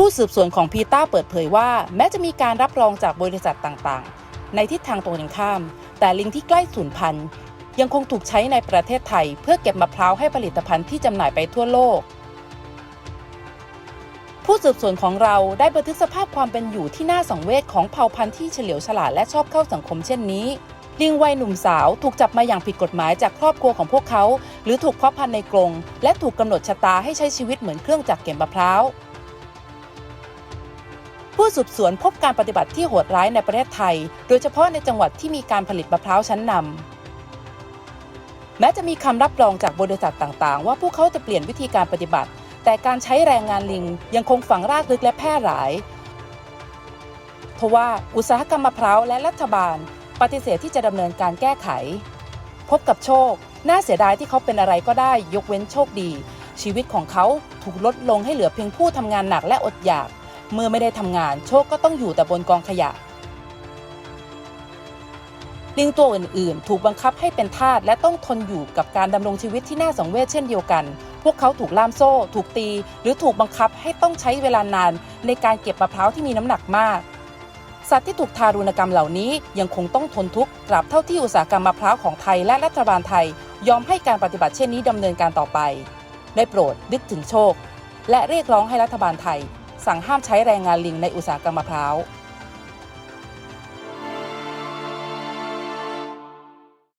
ผู้สืบสวนของพีต้าเปิดเผยว่า แม้จะมีการรับรองจากบริษัทต่างๆ ในทิศทางตรงกันข้าม แต่ลิงที่ใกล้สูญพันธุ์ยังคงถูกใช้ในประเทศไทย เพื่อเก็บมะพร้าวให้ผลิตภัณฑ์ที่จำหน่ายไปทั่วโลก ผู้สืบสวนของเราได้บันทึกสภาพความเป็นอยู่ที่น่าสังเวชของเผ่าพันธุ์ที่เฉลียวฉลาดและชอบเข้าสังคมเช่นนี้ลิงวัยหนุ่มสาวถูกจับมาอย่างผิดกฎหมายจากครอบครัวของพวกเขา หรือถูกเพาะพันธุ์ในกรงและถูกกำหนดชะตาให้ใช้ชีวิตเหมือนเครื่องจักรเก็บมะพร้าว ผู้สืบสวนพบการปฏิบัติที่โหดร้ายในประเทศไทย โดยเฉพาะในจังหวัดที่มีการผลิตมะพร้าวชั้นนำแม้จะมีคำรับรองจากบริษัทต่างๆ ว่าพวกเขาจะเปลี่ยนวิธีการปฏิบัติ แต่การใช้แรงงานลิงยังคงฝังรากลึกและแพร่หลายเพราะว่าอุตสาหกรรมมะพร้าวและรัฐบาล ปฏิเสธที่จะดำเนินการแก้ไข พบกับโชค น่าเสียดายที่เขาเป็นอะไรก็ได้ยกเว้นโชคดี ชีวิตของเขาถูกลดลงให้เหลือเพียงผู้ทำงานหนักและอดอยาก เมื่อไม่ได้ทำงานโชคก็ต้องอยู่แต่บนกองขยะ ลิงตัวอื่นๆ ถูกบังคับให้เป็นทาสและต้องทนอยู่กับการดำรงชีวิตที่น่าสังเวชเช่นเดียวกัน พวกเขาถูกล่ามโซ่ ถูกตี หรือถูกบังคับให้ต้องใช้เวลานานในการเก็บมะพร้าวที่มีน้ำหนักมากสัตว์ที่ถูกทารุณกรรมเหล่านี้ยังคงต้องทนทุกข์ตราบเท่าที่อุตสาหกรรมมะพร้าวของไทยและรัฐบาลไทย ยอมให้การปฏิบัติเช่นนี้ดำเนินการต่อไป ได้โปรดนึกถึงโชค และเรียกร้องให้รัฐบาลไทย สั่งห้ามใช้แรงงานลิงในอุตสาหกรรมมะพร้าว